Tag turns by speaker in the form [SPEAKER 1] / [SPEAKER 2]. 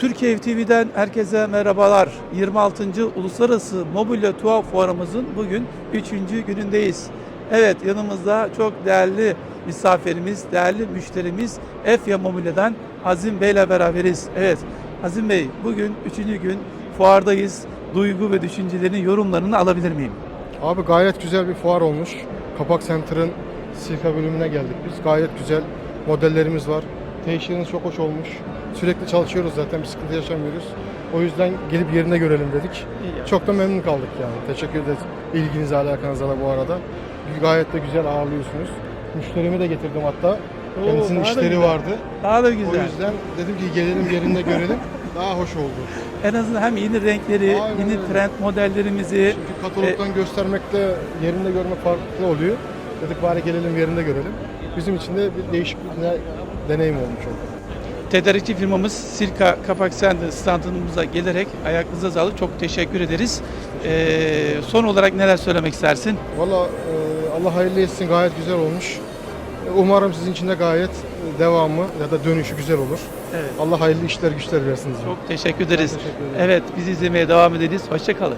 [SPEAKER 1] Türkiye TV'den herkese merhabalar. 26. Uluslararası Mobilya Tuhaf Fuarımızın bugün 3. günündeyiz. Evet yanımızda çok değerli misafirimiz, değerli müşterimiz Efya Mobilya'dan Azim Bey ile beraberiz. Evet Azim Bey bugün 3. gün fuardayız. Duygu ve düşüncelerini, yorumlarını alabilir miyim?
[SPEAKER 2] Abi gayet güzel bir fuar olmuş. Kapak Center'ın Silka bölümüne geldik biz. Gayet güzel modellerimiz var. Teşhiriniz çok hoş olmuş. Sürekli çalışıyoruz zaten bir sıkıntı yaşamıyoruz. O yüzden gelip yerinde görelim dedik. Çok da memnun kaldık yani. Teşekkür ederiz ilginize alakanıza da bu arada. Gayet de güzel ağırlıyorsunuz. Müşterimi de getirdim hatta. Kendisinin
[SPEAKER 1] daha da
[SPEAKER 2] işleri
[SPEAKER 1] güzel.
[SPEAKER 2] vardı.
[SPEAKER 1] Daha da
[SPEAKER 2] O
[SPEAKER 1] güzel.
[SPEAKER 2] yüzden dedim ki gelelim yerinde görelim. Daha hoş oldu.
[SPEAKER 1] En azından hem yeni renkleri,
[SPEAKER 2] Aynen
[SPEAKER 1] yeni
[SPEAKER 2] öyle.
[SPEAKER 1] trend modellerimizi
[SPEAKER 2] Çünkü katalogdan göstermekte yerinde görmek farklı oluyor. Dedik bari gelelim yerinde görelim. Bizim için de bir değişik bir de- deneyim olmuş oldu.
[SPEAKER 1] Tedarikçi firmamız Silka Kapak Center standımıza gelerek ayaklarınıza sağlık. Çok teşekkür ederiz. Ee, son olarak neler söylemek istersin?
[SPEAKER 2] Valla e, Allah hayırlı etsin gayet güzel olmuş. Umarım sizin için de gayet e, devamı ya da dönüşü güzel olur.
[SPEAKER 1] Evet.
[SPEAKER 2] Allah hayırlı işler güçler versin.
[SPEAKER 1] Çok teşekkür ederiz.
[SPEAKER 2] teşekkür.
[SPEAKER 1] Evet, bizi izlemeye devam ediniz. Hoşçakalın.